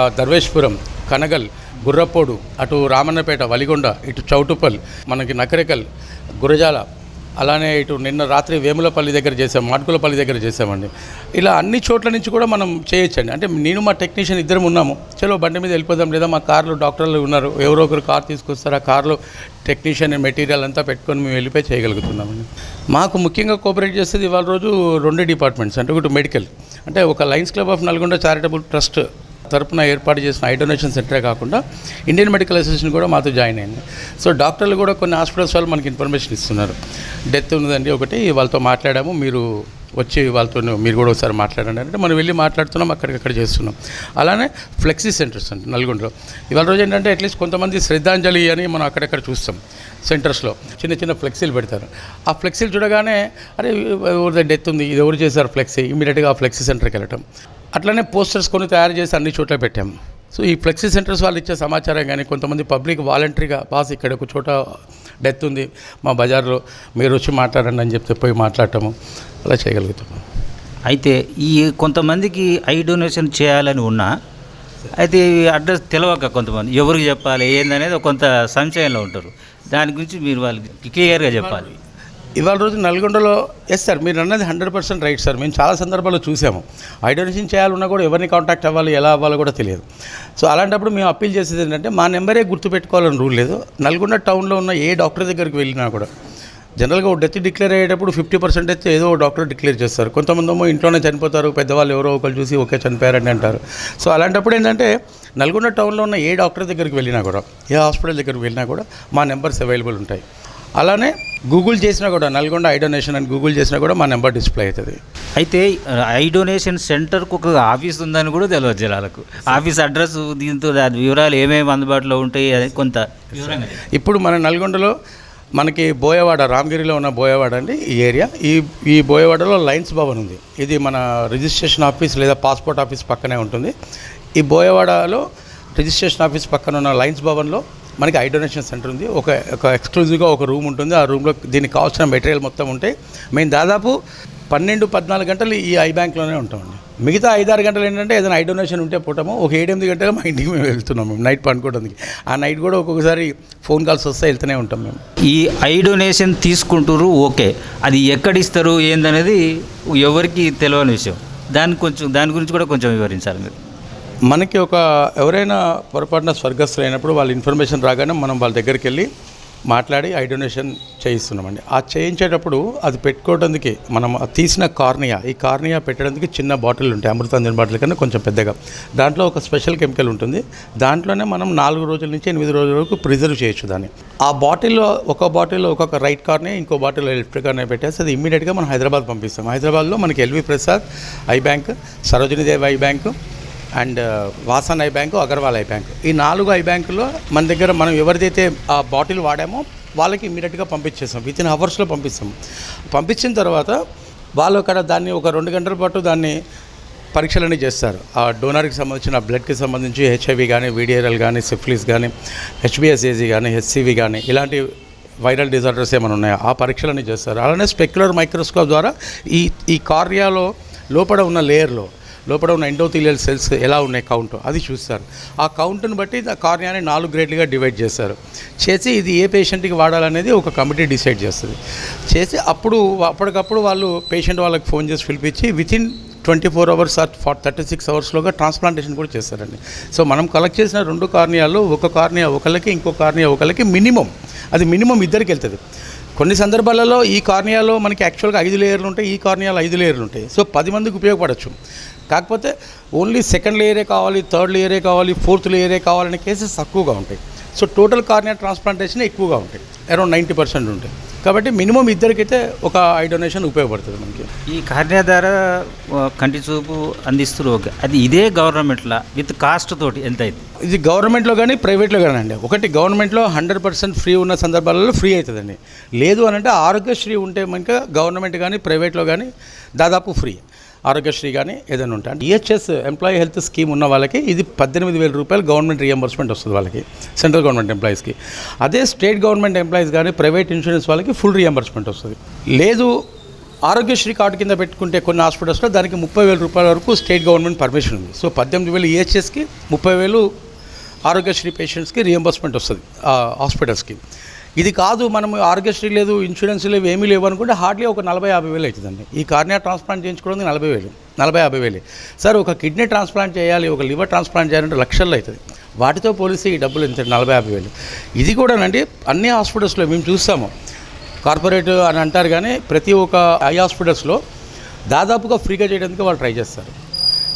కనగల్ గుర్రపోడు అటు రామన్నపేట వలిగొండ ఇటు చౌటుపల్ మనకి నకరికల్ గురజాల అలానే ఇటు నిన్న రాత్రి వేములపల్లి దగ్గర చేసాం మాటుకులపల్లి దగ్గర చేసామండి ఇలా అన్ని చోట్ల నుంచి కూడా మనం చేయొచ్చండి. అంటే నేను మా టెక్నీషియన్ ఇద్దరం ఉన్నాము. చలో బండి మీద వెళ్ళిపోదాం లేదా మా కార్లో డాక్టర్లు ఉన్నారు. ఎవరో ఒకరు కార్ తీసుకొస్తారు? ఆ కార్లో టెక్నీషియన్ మెటీరియల్ అంతా పెట్టుకొని మేము వెళ్ళిపోయి చేయగలుగుతున్నామండి. మాకు ముఖ్యంగా కోఆపరేట్ చేసేది ఇవాళ రోజు రెండు డిపార్ట్మెంట్స్ అంటే ఒకటి మెడికల్. అంటే ఒక lions club of Nalgonda charitable trust తరపున ఏర్పాటు చేసిన ఐ డొనేషన్ సెంటరే కాకుండా ఇండియన్ మెడికల్ అసోసియేషన్ కూడా మాతో జాయిన్ అయింది. సో డాక్టర్లు కూడా కొన్ని హాస్పిటల్స్ వాళ్ళు మనకి ఇన్ఫర్మేషన్ ఇస్తున్నారు. డెత్ ఉన్నదండి ఒకటి వాళ్ళతో మాట్లాడాము మీరు వచ్చి వాళ్ళతో మీరు కూడా ఒకసారి మాట్లాడండి అంటే మనం వెళ్ళి మాట్లాడుతున్నాం అక్కడికక్కడ చేస్తున్నాం. అలానే ఫ్లెక్సీ సెంటర్స్ అండి నల్గొండలో. ఇవాళ రోజు ఏంటంటే అట్లీస్ట్ కొంతమంది శ్రద్ధాంజలి అని మనం అక్కడక్కడ చూస్తాం సెంటర్స్లో. చిన్న చిన్న ఫ్లెక్సీలు పెడతారు. ఆ ఫ్లెక్సీలు చూడగానే అరే ఎవరిది డెత్ ఉంది ఇది ఎవరు చేశారు ఫ్లెక్సీ? ఇమీడియట్గా ఆ ఫ్లెక్సీ సెంటర్కి వెళ్ళటం. అట్లనే పోస్టర్స్ కొన్ని తయారు చేసి అన్ని చోట్ల పెట్టాము సో ఈ ఫ్లెక్సీ సెంటర్స్ వాళ్ళు ఇచ్చే సమాచారం కానీ కొంతమంది పబ్లిక్ వాలంటరీగా బాస్ ఇక్కడ ఒక చోట డెత్ ఉంది. మా బజార్లో మీరు వచ్చి మాట్లాడండి అని చెప్తే పోయి మాట్లాడటము అలా చేయగలుగుతాము అయితే ఈ కొంతమందికి ఐ డొనేషన్ చేయాలని ఉన్నా అయితే ఈ అడ్రస్ తెలియక కొంతమంది. ఎవరికి చెప్పాలి ఏందనేది కొంత సంశయంలో ఉంటారు. దాని గురించి మీరు వాళ్ళకి క్లియర్గా చెప్పాలి. ఇవాళ రోజు నల్గొండలో ఎస్ సార్ మీరు అన్నది హండ్రెడ్ పర్సెంట్ రైట్ సార్ మేము చాలా సందర్భాల్లో చూసాము. ఐ డొనేషన్ చేయాలన్నా కూడా ఎవరిని కాంటాక్ట్ అవ్వాలి ఎలా అవ్వాలో కూడా తెలియదు. సో అలాంటప్పుడు మేము అప్పీల్ చేసేది ఏంటంటే మా నెంబరే గుర్తుపెట్టుకోవాలని రూల్ లేదు. నల్గొండ టౌన్లో ఉన్న ఏ డాక్టర్ దగ్గరికి వెళ్ళినా కూడా జనరల్గా ఒక డెత్ డిక్లేర్ అయ్యేటప్పుడు ఫిఫ్టీ పర్సెంట్ అయితే ఏదో డాక్టర్ డిక్లేర్ చేస్తారు. కొంతమంది ఏమో ఇంట్లోనే చనిపోతారు పెద్దవాళ్ళు ఎవరో ఒకరు చూసి ఓకే చనిపోయారని అంటారు. సో అలాంటప్పుడు ఏంటంటే నల్గొండ టౌన్లో ఉన్న ఏ డాక్టర్ దగ్గరికి వెళ్ళినా కూడా ఏ హాస్పిటల్ దగ్గరికి వెళ్ళినా కూడా మా నెంబర్స్ అవైలబుల్ ఉంటాయి. అలానే గూగుల్ చేసినా కూడా నల్గొండ ఐ డొనేషన్ అని గూగుల్ చేసినా కూడా మా నెంబర్ డిస్ప్లే అవుతుంది. అయితే ఐ డొనేషన్ సెంటర్కు ఒక ఆఫీస్ ఉందని కూడా తెలియదు జనాలకు. ఆఫీస్ అడ్రస్ దీంతో దాని వివరాలు ఏమేమి అందుబాటులో ఉంటాయి అది కొంత. ఇప్పుడు మన నల్గొండలో మనకి బోయవాడ రామగిరిలో ఉన్న బోయవాడ అండి ఈ ఏరియా. ఈ ఈ బోయవాడలో లైన్స్ భవన్ ఉంది. ఇది మన రిజిస్ట్రేషన్ ఆఫీస్ లేదా పాస్పోర్ట్ ఆఫీస్ పక్కనే ఉంటుంది. ఈ బోయవాడలో రిజిస్ట్రేషన్ ఆఫీస్ పక్కన ఉన్న లైన్స్ భవన్లో మనకి ఐ డొనేషన్ సెంటర్ ఉంది. ఒక ఒక ఎక్స్క్లూజివ్గా ఒక రూమ్ ఉంటుంది. ఆ రూమ్లో దీనికి కావాల్సిన మెటీరియల్ మొత్తం ఉంటాయి మేము దాదాపు పన్నెండు పద్నాలుగు గంటలు ఈ ఐ బ్యాంక్లోనే ఉంటామండి. మిగతా ఐదారు గంటలు ఏంటంటే ఏదైనా ఐ డొనేషన్ ఉంటే పోతాము. ఒక ఏడెనిమిది గంటలు మా ఇంటికి మేము వెళ్తున్నాం మేము నైట్ పండుకోవడానికి. ఆ నైట్ కూడా ఒక్కొక్కసారి ఫోన్ కాల్స్ వస్తే వెళ్తూనే ఉంటాం మేము. ఈ ఐ డొనేషన్ తీసుకుంటారు ఓకే. అది ఎక్కడ ఇస్తారు ఏందనేది ఎవరికి తెలియని విషయం. దాని కొంచెం దాని గురించి కూడా కొంచెం వివరించాలి మీరు. మనకి ఒక ఎవరైనా పొరపాటున స్వర్గస్థులు అయినప్పుడు వాళ్ళ ఇన్ఫర్మేషన్ రాగానే మనం వాళ్ళ దగ్గరికి వెళ్ళి మాట్లాడి ఐ డొనేషన్ చేయిస్తున్నామండి. ఆ చేయించేటప్పుడు అది పెట్టుకోవడానికి మనం తీసిన కార్నియా ఈ కార్నియా పెట్టడానికి చిన్న బాటిల్ ఉంటాయి అమృతాంజన్ బాటిల్ కన్నా కొంచెం పెద్దగా. దాంట్లో ఒక స్పెషల్ కెమికల్ ఉంటుంది. దాంట్లోనే మనం నాలుగు రోజుల నుంచి ఎనిమిది రోజుల వరకు ప్రిజర్వ్ చేయొచ్చు దాన్ని. ఆ బాటిల్లో ఒక బాటిల్లో ఒక్కొక్క రైట్ కార్నే ఇంకో బాటిల్ లెఫ్ట్ కార్నే పెట్టేసి అది ఇమీడియట్గా మనం హైదరాబాద్ పంపిస్తాం. హైదరాబాద్లో మనకి LV Prasad eye bank Sarojini Devi eye bank and Vasan eye bank Agarwal eye bank. ఈ నాలుగు ఐ బ్యాంకులో మన దగ్గర మనం ఎవరిదైతే ఆ బాటిల్ వాడామో వాళ్ళకి ఇమీడియట్గా పంపించేస్తాం. విత్ ఇన్ అవర్స్లో పంపిస్తాం. పంపించిన తర్వాత వాళ్ళు అక్కడ దాన్ని ఒక రెండు గంటల పాటు దాన్ని పరీక్షలన్నీ చేస్తారు. ఆ డోనర్కి సంబంధించిన బ్లడ్కి సంబంధించి హెచ్ఐవి కానీ వీడిఆర్ఎల్ కానీ సిఫ్లిస్ కానీ హెచ్బిఎస్ఏజీ కానీ హెచ్సివి కానీ ఇలాంటి వైరల్ డిజార్డర్స్ ఏమైనా ఉన్నాయో? ఆ పరీక్షలన్నీ చేస్తారు. అలానే స్పెక్యులర్ మైక్రోస్కోప్ ద్వారా ఈ ఈ కార్యాలో లోపల ఉన్న లేయర్లో లోపల ఉన్న ఎండోథీలియల్ సెల్స్ ఎలా ఉన్నాయి కౌంట్ అది చూస్తారు. ఆ కౌంట్ని బట్టి ఆ కార్నియాని నాలుగు గ్రేడ్లుగా డివైడ్ చేస్తారు. చేసి ఇది ఏ పేషెంట్కి వాడాలనేది ఒక కమిటీ డిసైడ్ చేస్తుంది. చేసి అప్పుడు అప్పటికప్పుడు వాళ్ళు పేషెంట్ వాళ్ళకి ఫోన్ చేసి పిలిపించి within twenty four hours or for thirty six అవర్స్లోగా transplantation కూడా చేస్తారండి. సో మనం కలెక్ట్ చేసిన రెండు కార్నియాలు ఒక కార్నియా ఒకళ్ళకి ఇంకో కార్నియా ఒకళ్ళకి మినిమం అది మినిమం ఇద్దరికి వెళ్తుంది. కొన్ని సందర్భాలలో ఈ కార్నియాలో మనకి యాక్చువల్గా ఐదు లేయర్లు ఉంటాయి ఈ కార్నియాలో ఐదు లేయర్లు ఉంటాయి. సో పది మందికి ఉపయోగపడచ్చు. కాకపోతే ఓన్లీ సెకండ్ లేయరే కావాలి థర్డ్ లేయరే కావాలి ఫోర్త్ లేయరే కావాలనే కేసెస్ తక్కువగా ఉంటాయి. సో టోటల్ కార్నియా ట్రాన్స్ప్లాంటేషన్ ఎక్కువగా ఉంటాయి. అరౌండ్ నైంటీ పర్సెంట్ ఉంటాయి. కాబట్టి మినిమం ఇద్దరికైతే ఒక ఐ డొనేషన్ ఉపయోగపడుతుంది మనకి. ఈ కార్నియా ద్వారా కంటి చూపు అందిస్తారు ఓకే అది ఇదే గవర్నమెంట్లో విత్ కాస్ట్ తోటి ఎంత అయింది? ఇది గవర్నమెంట్లో కానీ ప్రైవేట్లో కానీ అండి. ఒకటి గవర్నమెంట్లో హండ్రెడ్ పర్సెంట్ ఫ్రీ ఉన్న సందర్భాలలో ఫ్రీ అవుతుందండి. లేదు అని అంటే ఆరోగ్యశ్రీ ఉంటే మనక గవర్నమెంట్ కానీ ప్రైవేట్లో కానీ దాదాపు ఫ్రీ ఆరోగ్యశ్రీ కానీ ఏదైనా ఉంటాయి ఈహెచ్ఎస్ ఎంప్లాయీ హెల్త్ స్కీమ్ ఉన్న వాళ్ళకి ఇది పద్దెనిమిది వేల రూపాయలు గవర్నమెంట్ రియంబర్స్మెంట్ వస్తుంది వాళ్ళకి సెంట్రల్ గవర్నమెంట్ ఎంప్లాయీస్కి అదే స్టేట్ గవర్నమెంట్ ఎంప్లాయీస్ కానీ ప్రైవేట్ ఇన్సూరెన్స్ వాళ్ళకి ఫుల్ రియంబర్స్మెంట్ వస్తుంది. లేదు ఆరోగ్యశ్రీ కార్డు కింద పెట్టుకుంటే కొన్ని హాస్పిటల్స్లో దానికి ముప్పై వేల రూపాయల వరకు స్టేట్ గవర్నమెంట్ పర్మిషన్ ఉంది. సో పద్దెనిమిది వేలు ఈహెచ్ఎస్కి ముప్పై వేలు ఆరోగ్యశ్రీ పేషెంట్స్కి రియంబర్స్మెంట్ వస్తుంది హాస్పిటల్స్కి ఇది కాదు మనం ఆరోగ్యశ్రీ లేదు ఇన్సూరెన్స్ లేవు ఏమీ లేవు అనుకుంటే హార్డ్లీ ఒక నలభై యాభై వేలు అవుతుందండి. ఈ కార్నియా ట్రాన్స్ప్లాంట్ చేయించుకోవడానికి నలభై వేలు నలభై యాభై వేలు. సార్ ఒక కిడ్నీ ట్రాన్స్ప్లాంట్ చేయాలి ఒక లివర్ ట్రాన్స్ప్లాంట్ చేయాలంటే లక్షల్లో అవుతుంది. వాటితో పోలిస్తే ఈ డబ్బులు ఎంత? నలభై యాభై వేలు. ఇది కూడానండి అన్ని హాస్పిటల్స్లో మేము చూస్తాము. కార్పొరేట్ అని అంటారు కానీ ప్రతి ఒక్క ఐ హాస్పిటల్స్లో దాదాపుగా ఫ్రీగా చేయడానికి వాళ్ళు ట్రై చేస్తారు.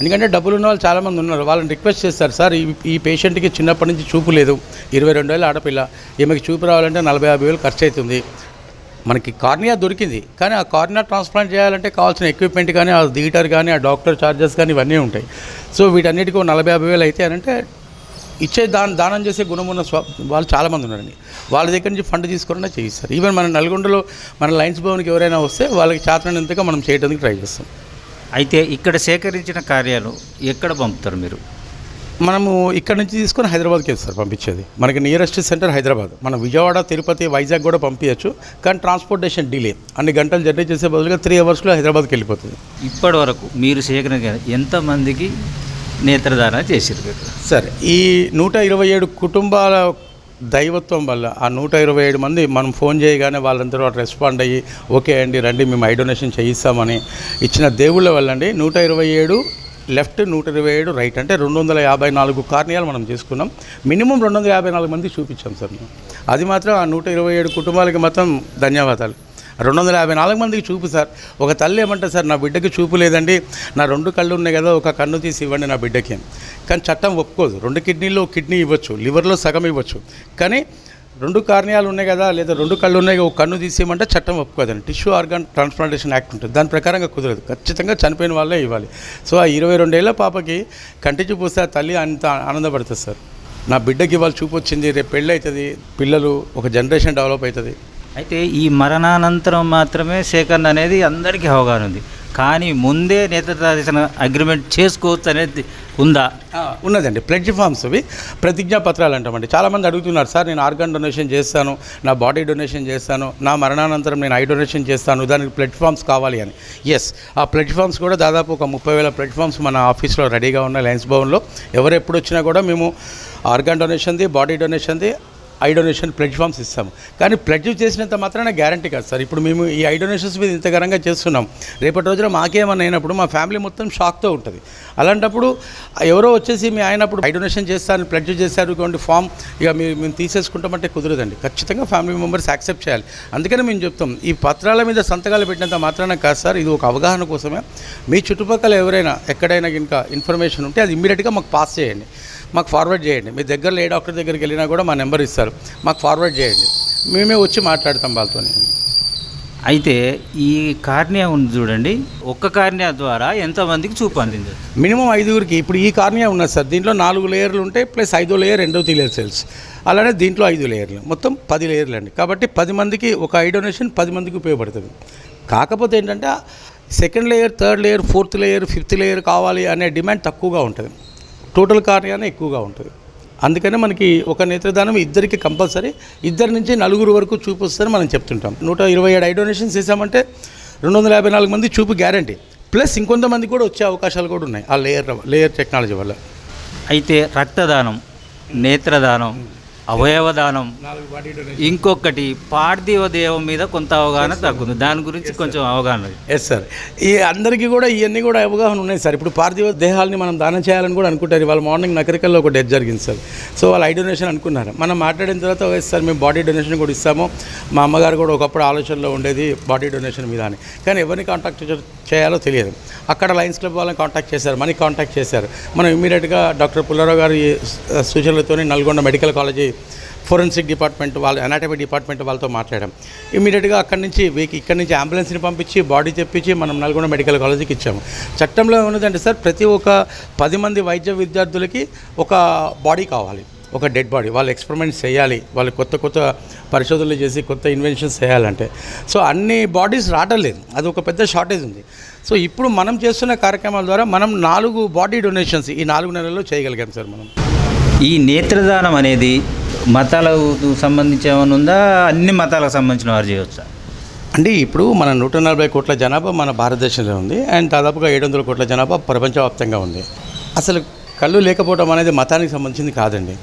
ఎందుకంటే డబ్బులు ఉన్న వాళ్ళు చాలామంది ఉన్నారు. వాళ్ళని రిక్వెస్ట్ చేస్తారు సార్ ఈ ఈ పేషెంట్కి చిన్నప్పటి నుంచి చూపు లేదు. ఇరవై రెండు ఏళ్ళ ఆడపిల్ల. ఈమెకి చూపు రావాలంటే నలభై యాభై వేలు ఖర్చు అవుతుంది మనకి కార్నియా దొరికింది. కానీ ఆ కార్నియా ట్రాన్స్ప్లాంట్ చేయాలంటే కావాల్సిన ఎక్విప్మెంట్ కానీ ఆ థియేటర్ కానీ ఆ డాక్టర్ ఛార్జెస్ కానీ ఇవన్నీ ఉంటాయి. సో వీటన్నిటికీ ఓ నలభై యాభై వేలు అయితే అంటే ఇచ్చే దానం దానం చేసే గుణం ఉన్న స్వ వాళ్ళు చాలామంది ఉన్నారండి. వాళ్ళ దగ్గర నుంచి ఫండ్ తీసుకున్నా చేయిస్తారు. ఈవెన్ మన నల్గొండలో మన లైన్స్ భవన్కి ఎవరైనా వస్తే వాళ్ళకి చేతనంతగా మనం చేయడానికి ట్రై చేస్తాం. అయితే ఇక్కడ సేకరించిన కార్యాలు ఎక్కడ పంపుతారు మీరు? మనము ఇక్కడ నుంచి తీసుకొని హైదరాబాద్కి సార్ పంపించేది. మనకి నియరెస్ట్ సెంటర్ హైదరాబాద్. మనం విజయవాడ తిరుపతి వైజాగ్ కూడా పంపించచ్చు. కానీ ట్రాన్స్పోర్టేషన్ డిలే అన్ని గంటలు జర్నీ చేసే బదులుగా త్రీ అవర్స్లో హైదరాబాద్కి వెళ్ళిపోతుంది. ఇప్పటి వరకు మీరు సేకరించిన ఎంతమందికి నేత్రదానం చేసారు సరే ఈ నూట ఇరవై ఏడు కుటుంబాల దైవత్వం వల్ల ఆ నూట ఇరవై ఏడు మంది మనం ఫోన్ చేయగానే వాళ్ళందరూ రెస్పాండ్ అయ్యి ఓకే అండి రండి మేము ఐ డొనేషన్ చేయిస్తామని ఇచ్చిన దేవుళ్ళ వల్ల అండి నూట ఇరవై ఏడు లెఫ్ట్ నూట ఇరవై ఏడు రైట్ అంటే రెండు వందల యాభై నాలుగు కార్నియాలు మనం చేసుకున్నాం. మినిమం రెండు వందల యాభై నాలుగు మంది చూపించాం సార్ మేము. అది మాత్రం ఆ నూట ఇరవై ఏడు కుటుంబాలకి మాత్రం ధన్యవాదాలు. రెండు వందల యాభై నాలుగు మందికి చూపు సార్. ఒక తల్లి ఏమంటారు సార్ నా బిడ్డకి చూపు లేదండి. నా రెండు కళ్ళు ఉన్నాయి కదా ఒక కన్ను తీసి ఇవ్వండి నా బిడ్డకి కానీ చట్టం ఒప్పుకోదు. రెండు కిడ్నీలో కిడ్నీ ఇవ్వచ్చు లివర్లో సగం ఇవ్వచ్చు. కానీ రెండు కార్నియాలు ఉన్నాయి కదా లేదా రెండు కళ్ళు ఉన్నాయి ఒక కన్ను తీసేయమంటే చట్టం ఒప్పుకోదండి. టిష్యూ ఆర్గాన్ ట్రాన్స్ప్లాంటేషన్ యాక్ట్ ఉంటుంది. దాని ప్రకారంగా కుదరదు. ఖచ్చితంగా చనిపోయిన వాళ్ళే ఇవ్వాలి. సో ఆ ఇరవై రెండేళ్ళ పాపకి కంటి చూపు ఆ తల్లి అంత ఆనందపడుతుంది సార్. నా బిడ్డకి ఇవాళ చూపు వచ్చింది రేపు పెళ్ళి అవుతుంది పిల్లలు ఒక జనరేషన్ డెవలప్ అవుతుంది. అయితే ఈ మరణానంతరం మాత్రమే సేకరణ అనేది అందరికీ అవగాహన ఉంది. కానీ ముందే నేత అగ్రిమెంట్ చేసుకోవచ్చు అనేది ఉందా? ఉన్నదండి. ప్లెడ్జ్ ఫామ్స్ అవి. ప్రతిజ్ఞా పత్రాలు అంటామండి. చాలామంది అడుగుతున్నారు సార్ నేను ఆర్గాన్ డొనేషన్ చేస్తాను నా బాడీ డొనేషన్ చేస్తాను నా మరణానంతరం నేను ఐ డొనేషన్ చేస్తాను దానికి ప్లెడ్జ్ ఫామ్స్ కావాలి అని. ఎస్ ఆ ప్లెడ్జ్ ఫామ్స్ కూడా దాదాపు ఒక ముప్పై వేల ప్లెడ్జ్ ఫామ్స్ మన ఆఫీస్లో రెడీగా ఉన్న లయన్స్ భవన్లో ఎవరు ఎప్పుడు వచ్చినా కూడా మేము ఆర్గాన్ డొనేషన్ది బాడీ డొనేషన్ది ఐ డొనేషన్ ప్లెడ్జ్ ఫామ్స్ ఇస్తాము. కానీ ప్లెడ్జ్ చేసినంత మాత్రాన గ్యారంటీ కాదు సార్. ఇప్పుడు మేము ఈ ఐ డొనేషన్స్ మీద ఇంత ఘనంగా చేస్తున్నాం. రేపటి రోజున మాకేమన్నా అయినప్పుడు మా ఫ్యామిలీ మొత్తం షాక్తో ఉంటుంది. అలాంటప్పుడు ఎవరో వచ్చేసి మీ ఆయనప్పుడు ఐ డొనేషన్ చేస్తాను ప్లెడ్జ్ చేశారు ఇటువంటి ఫామ్ ఇక మీరు మేము తీసేసుకుంటామంటే కుదరదండి. ఖచ్చితంగా ఫ్యామిలీ మెంబర్స్ యాక్సెప్ట్ చేయాలి. అందుకని మేము చెప్తాం ఈ పత్రాల మీద సంతకాలు పెట్టినంత మాత్రాన కాదు సార్ ఇది ఒక అవగాహన కోసమే. మీ చుట్టుపక్కల ఎవరైనా ఎక్కడైనా ఇంకా ఇన్ఫర్మేషన్ ఉంటే అది ఇమ్మీడియట్గా మాకు పాస్ చేయండి. మాకు ఫార్వర్డ్ చేయండి. మీ దగ్గరలో ఏ డాక్టర్ దగ్గరికి వెళ్ళినా కూడా మా నెంబర్ ఇస్తారు. మాకు ఫార్వర్డ్ చేయండి. మేమే వచ్చి మాట్లాడతాం వాళ్ళతో అయితే ఈ కార్నియా ఉంది చూడండి. ఒక్క కార్నియా ద్వారా ఎంతమందికి చూపు అందింది? మినిమం ఐదుగురికి. ఇప్పుడు ఈ కార్నియా ఉన్నది సార్. దీంట్లో నాలుగు లేయర్లు ఉంటాయి ప్లస్ ఐదో లేయర్ రెండో లేయర్ సెల్స్. అలానే దీంట్లో ఐదు లేయర్లు. మొత్తం పది లేయర్లు అండి. కాబట్టి పది మందికి ఒక ఐ డొనేషన్ పది మందికి ఉపయోగపడుతుంది. కాకపోతే ఏంటంటే second layer third layer fourth layer fifth layer కావాలి అనే డిమాండ్ తక్కువగా ఉంటుంది. టోటల్ కార్నియానే ఎక్కువగా ఉంటుంది. అందుకనే మనకి ఒక నేత్రదానం ఇద్దరికి కంపల్సరీ. ఇద్దరి నుంచి నలుగురు వరకు చూపు వస్తుందని మనం చెప్తుంటాం. నూట ఇరవై ఏడు ఐ డొనేషన్స్ చేసామంటే రెండు వందల యాభై నాలుగు మంది చూపు గ్యారంటీ. ప్లస్ ఇంకొంతమంది కూడా వచ్చే అవకాశాలు కూడా ఉన్నాయి. ఆ లేయర్ లేయర్ టెక్నాలజీ వల్ల. అయితే రక్తదానం నేత్రదానం అవయవదానం. ఇంకొకటి పార్థివ దేవం మీద కొంత అవగాహన తగ్గుంది దాని గురించి కొంచెం అవగాహన. ఎస్ సార్ ఈ అందరికీ కూడా ఇవన్నీ కూడా అవగాహన ఉన్నాయి సార్ ఇప్పుడు పార్థివ దేహాలని మనం దానం చేయాలని కూడా అనుకుంటారు. వాళ్ళ మార్నింగ్ నకరికల్లో ఒక డెత్ జరిగింది సార్ సో వాళ్ళు ఐ డొనేషన్ అనుకున్నారు. మనం మాట్లాడిన తర్వాత "ఓకే సార్ మేము బాడీ డొనేషన్ కూడా ఇస్తాము. మా అమ్మగారు కూడా ఒకప్పుడు ఆలోచనలో ఉండేది బాడీ డొనేషన్ మీద అని. కానీ ఎవరిని కాంటాక్ట్ చేయాలో తెలియదు. అక్కడ లయన్స్ క్లబ్ వాళ్ళని కాంటాక్ట్ చేశారు మనకి కాంటాక్ట్ చేశారు. మనం ఇమీడియట్గా డాక్టర్ పుల్లారావు గారి సూచనలతోనే Nalgonda medical college forensic department వాళ్ళ అనాటమీ డిపార్ట్మెంట్ వాళ్ళతో మాట్లాడాం. ఇమీడియట్గా అక్కడి నుంచి వీక్ ఇక్కడి నుంచి అంబులెన్స్ని పంపించి బాడీ తెప్పించి మనం నల్గొండ మెడికల్ కాలేజీకి ఇచ్చాము. చట్టంలో ఉన్నదంటే సార్ ప్రతి ఒక్క పది మంది వైద్య విద్యార్థులకి ఒక బాడీ కావాలి. ఒక డెడ్ బాడీ వాళ్ళు ఎక్స్పెరిమెంట్స్ చేయాలి. వాళ్ళు కొత్త కొత్త పరిశోధనలు చేసి కొత్త ఇన్వెన్షన్స్ చేయాలంటే. సో అన్ని బాడీస్ రావటం లేదు అది ఒక పెద్ద షార్టేజ్ ఉంది. సో ఇప్పుడు మనం చేస్తున్న కార్యక్రమాల ద్వారా మనం నాలుగు బాడీ డొనేషన్స్ ఈ నాలుగు నెలల్లో చేయగలిగాం సార్ మనం. ఈ నేత్రదానం అనేది మతాలకు సంబంధించి ఏమైనా ఉందా? అన్ని మతాలకు సంబంధించిన వారు చేయవచ్చా? అంటే ఇప్పుడు మన నూట నలభై కోట్ల జనాభా మన భారతదేశంలో ఉంది. అండ్ దాదాపుగా ఏడు వందల కోట్ల జనాభా ప్రపంచవ్యాప్తంగా ఉంది. అసలు కళ్ళు లేకపోవడం అనేది మతానికి సంబంధించింది కాదండి.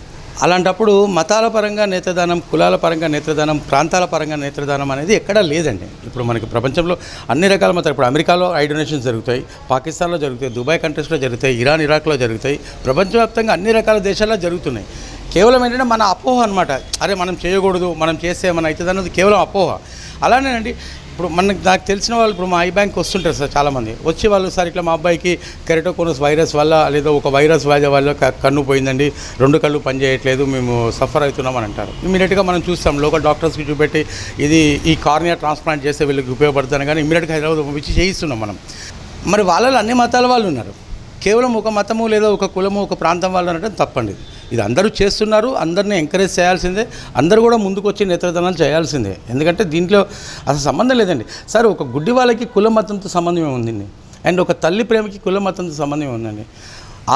అలాంటప్పుడు మతాల పరంగా నేత్రదానం కులాల పరంగా నేత్రదానం ప్రాంతాల పరంగా నేత్రదానం అనేది ఎక్కడా లేదండి. ఇప్పుడు మనకి ప్రపంచంలో అన్ని రకాల మతాలు ఇప్పుడు అమెరికాలో ఐ డొనేషన్స్ జరుగుతాయి పాకిస్తాన్లో జరుగుతాయి దుబాయ్ కంట్రీస్లో జరుగుతాయి ఇరాన్ ఇరాక్లో జరుగుతాయి ప్రపంచవ్యాప్తంగా అన్ని రకాల దేశాల్లో జరుగుతున్నాయి. కేవలం ఏంటంటే మన అపోహ అనమాట అరే మనం చేయకూడదు మనం చేస్తే మన అవుతుంది అన్నది కేవలం అపోహ. అలానేనండి ఇప్పుడు మనకు నాకు తెలిసిన వాళ్ళు ఇప్పుడు మా ఐ బ్యాంక్ వస్తుంటారు సార్ చాలామంది. వచ్చి వాళ్ళు సార్ ఇట్లా మా అబ్బాయికి కెరటోకోనస్ వైరస్ వల్ల లేదా ఒక వైరస్ వ్యాధి వల్ల క- కన్ను పోయిందండి రెండు కళ్ళు పనిచేయట్లేదు మేము సఫర్ అవుతున్నామని అంటారు. ఇమీడియట్గా మనం చూస్తాం లోకల్ డాక్టర్స్కి చూపెట్టి ఇది ఈ కార్నియా ట్రాన్స్ప్లాంట్ చేస్తే వీళ్ళకి ఉపయోగపడుతుంది కానీ ఇమీడియట్గా హైదరాబాద్ పంపించి చేయిస్తున్నాం మనం. మరి వాళ్ళలో అన్ని మతాల వాళ్ళు ఉన్నారు. కేవలం ఒక మతము లేదా ఒక కులము ఒక ప్రాంతం వాళ్ళు అనడం తప్పండి. ఇది అందరూ చేస్తున్నారు అందరిని ఎంకరేజ్ చేయాల్సిందే అందరూ కూడా ముందుకు వచ్చి నేత్రదానాలు చేయాల్సిందే. ఎందుకంటే దీంట్లో అసలు సంబంధం లేదండి. సార్ ఒక గుడ్డి వాళ్ళకి కుల మతంతో సంబంధం ఉందండి? అండ్ ఒక తల్లి ప్రేమకి కుల మతంతో సంబంధం ఉందండి?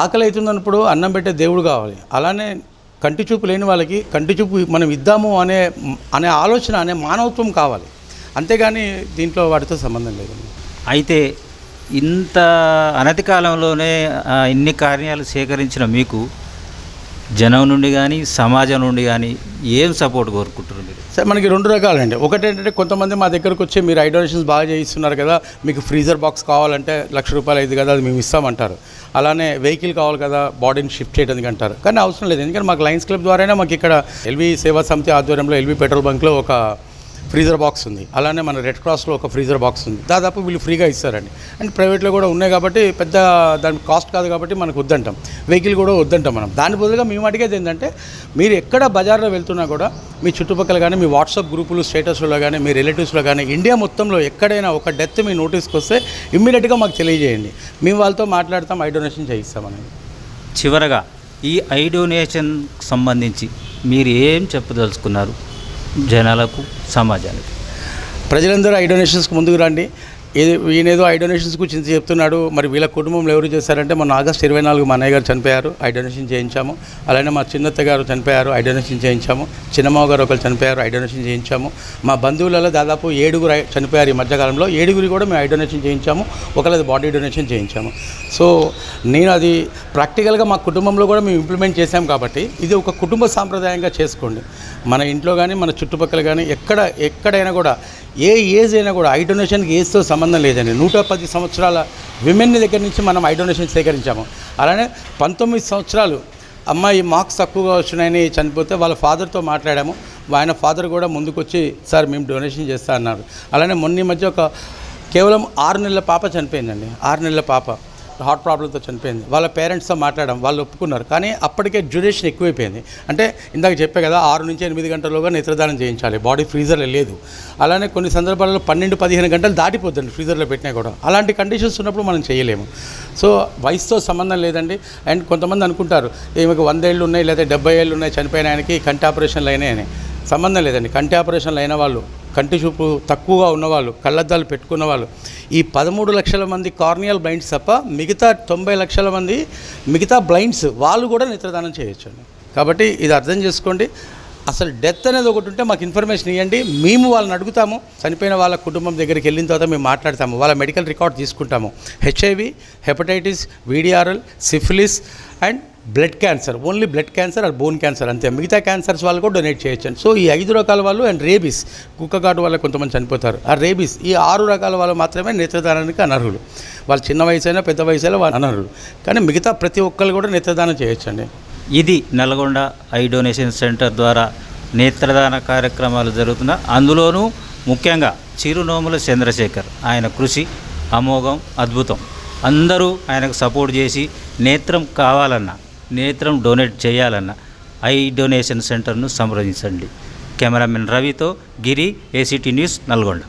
ఆకలి అవుతుందన్నప్పుడు అన్నం పెట్టే దేవుడు కావాలి. అలానే కంటి చూపు లేని వాళ్ళకి కంటి చూపు మనం ఇద్దాము అనే అనే ఆలోచన అనే మానవత్వం కావాలి. అంతేగాని దీంట్లో వాటితో సంబంధం లేదండి. అయితే ఇంత అనతి కాలంలోనే ఇన్ని కార్యాలు సేకరించిన మీకు జనం నుండి కానీ సమాజం నుండి కానీ ఏం సపోర్ట్ కోరుకుంటున్నారు మీరు? సార్ మనకి రెండు రకాలండి. ఒకటి ఏంటంటే కొంతమంది మా దగ్గరకు వచ్చి మీరు ఐడోనేషన్స్ బాగా చేయిస్తున్నారు కదా మీకు ఫ్రీజర్ బాక్స్ కావాలంటే లక్ష రూపాయలు అయింది కదా అది మేము ఇస్తామంటారు. అలానే వెహికల్ కావాలి కదా బాడీని షిఫ్ట్ చేయడానికి అంటారు. కానీ అవసరం లేదు. ఎందుకంటే మాకు లయన్స్ క్లబ్ ద్వారానే మాకు ఇక్కడ ఎల్వి సేవా సమితి ఆధ్వర్యంలో ఎల్వి పెట్రోల్ బంక్లో ఒక ఫ్రీజర్ బాక్స్ ఉంది. అలానే మన రెడ్ క్రాస్లో ఒక ఫ్రీజర్ బాక్స్ ఉంది. దాదాపు వీళ్ళు ఫ్రీగా ఇస్తారండి అండ్ ప్రైవేట్లో కూడా ఉన్నాయి కాబట్టి పెద్ద దాని కాస్ట్ కాదు కాబట్టి మనకు వద్దంటాం. వెహికల్ కూడా వద్దంటాం మనం. దాని బదులుగా మేము అడిగేది ఏంటంటే మీరు ఎక్కడ బజార్లో వెళ్తున్నా కూడా మీ చుట్టుపక్కల కానీ మీ వాట్సాప్ గ్రూపులు స్టేటస్లో కానీ మీ రిలేటివ్స్లో కానీ ఇండియా మొత్తంలో ఎక్కడైనా ఒక డెత్ మీ నోటీస్కి వస్తే ఇమ్మీడియట్గా మాకు తెలియజేయండి. మేము వాళ్ళతో మాట్లాడతాం ఐ డొనేషన్ చేయిస్తామని. చివరగా ఈ ఐ డొనేషన్ సంబంధించి మీరు ఏం చెప్పదలుచుకున్నారు? జనాలకు సమాజానికి. ప్రజలందరూ ఐ డొనేషన్స్కి ముందుకు రండి. ఏది ఈయనేదో ఐ డొనేషన్స్ గురించి చెప్తున్నాడు మరి వీళ్ళ కుటుంబంలో ఎవరు చేశారంటే మొన్న ఆగస్ట్ ఇరవై నాలుగు మా అన్నయ్య గారు చనిపోయారు ఐ డొనేషన్ చేయించాము. అలానే మా చిన్నత్త గారు చనిపోయారు ఐ డొనేషన్ చేయించాము. చిన్నమ్మ గారు ఒకరు చనిపోయారు ఐ డొనేషన్ చేయించాము. మా బంధువులలో దాదాపు ఏడుగురు చనిపోయారు ఈ మధ్యకాలంలో ఏడుగురి కూడా మేము ఐ డొనేషన్ చేయించాము ఒకళ్ళది బాడీ డొనేషన్ చేయించాము. సో నేను అది ప్రాక్టికల్గా మా కుటుంబంలో కూడా మేము ఇంప్లిమెంట్ చేసాం కాబట్టి ఇది ఒక కుటుంబ సాంప్రదాయంగా చేసుకోండి. మన ఇంట్లో కానీ మన చుట్టుపక్కల కానీ ఎక్కడ ఎక్కడైనా కూడా ఏ ఏజ్ అయినా కూడా ఐ డొనేషన్కి ఏజ్తో సంబంధం లేదండి. నూట పది సంవత్సరాల విమెన్ దగ్గర నుంచి మనం ఐ డొనేషన్ సేకరించాము. అలానే పంతొమ్మిది సంవత్సరాలు అమ్మాయి మార్క్స్ తక్కువగా వచ్చినాయని చనిపోతే వాళ్ళ ఫాదర్తో మాట్లాడాము. ఆయన ఫాదర్ కూడా ముందుకొచ్చి సార్ మేము డొనేషన్ చేస్తా అన్నారు. అలానే మొన్న ఈ మధ్య ఒక కేవలం ఆరు నెలల పాప చనిపోయిందండి. ఆరు నెలల పాప. హార్ట్ ప్రాబ్లంతో చనిపోయింది. వాళ్ళ పేరెంట్స్తో మాట్లాడడం వాళ్ళు ఒప్పుకున్నారు. కానీ అప్పటికే డ్యూరేషన్ ఎక్కువైపోయింది. అంటే ఇందాక చెప్పే కదా ఆరు నుంచి ఎనిమిది గంటల్లోగా నేత్రదానం చేయించాలి. బాడీ ఫ్రీజర్లో లేదు. అలానే కొన్ని సందర్భాలలో పన్నెండు పదిహేను గంటలు దాటిపోద్దండి ఫ్రీజర్లో పెట్టినా కూడా. అలాంటి కండిషన్స్ ఉన్నప్పుడు మనం చేయలేము. సో వయసుతో సంబంధం లేదండి. అండ్ కొంతమంది అనుకుంటారు ఈమెకు వంద ఏళ్ళు ఉన్నాయి లేదా డెబ్బై ఏళ్ళు ఉన్నాయి చనిపోయిన ఆయనకి కంటి ఆపరేషన్లు అయినాయని. సంబంధం లేదండి. కంటి ఆపరేషన్లు అయిన వాళ్ళు కంటి చూపు తక్కువగా ఉన్నవాళ్ళు కళ్ళద్దాలు పెట్టుకున్న వాళ్ళు ఈ పదమూడు లక్షల మంది కార్నియల్ బ్లైండ్స్ తప్ప మిగతా తొంభై లక్షల మంది మిగతా బ్లైండ్స్ వాళ్ళు కూడా నేత్రదానం చేయొచ్చండి. కాబట్టి ఇది అర్థం చేసుకోండి. అసలు డెత్ అనేది ఒకటి ఉంటే మాకు ఇన్ఫర్మేషన్ ఇవ్వండి. మేము వాళ్ళని అడుగుతాము. చనిపోయిన వాళ్ళ కుటుంబం దగ్గరికి వెళ్ళిన తర్వాత మేము మాట్లాడతాము. వాళ్ళ మెడికల్ రికార్డ్ తీసుకుంటాము. HIV hepatitis VDRL syphilis and blood cancer only blood cancer and bone cancer అంతే. మిగతా క్యాన్సర్స్ వాళ్ళు కూడా డొనేట్ చేయొచ్చు సో ఈ ఐదు రకాల వాళ్ళు అండ్ రేబీస్ కుక్కగాటు వల్ల కొంతమంది చనిపోతారు. ఆ రేబీస్ ఈ ఆరు రకాల వాళ్ళు మాత్రమే నేత్రదానానికి అనర్హులు. వాళ్ళు చిన్న వయసు అయినా పెద్ద వయసు అయినా వాళ్ళు అనర్హులు. కానీ మిగతా ప్రతి ఒక్కరు కూడా నేత్రదానం చేయొచ్చండి. ఇది నల్గొండ ఐ డొనేషన్ సెంటర్ ద్వారా నేత్రదాన కార్యక్రమాలు జరుగుతున్న. అందులోనూ ముఖ్యంగా చిరునోముల చంద్రశేఖర్ ఆయన కృషి అమోఘం అద్భుతం. అందరూ ఆయనకు సపోర్ట్ చేసి నేత్రం కావాలన్నా నేత్రం డొనేట్ చేయాలన్న. ఐ డొనేషన్ సెంటర్ను సంప్రదించండి. కెమెరామెన్ రవితో గిరి ఏసీటీ న్యూస్ నల్గొండ.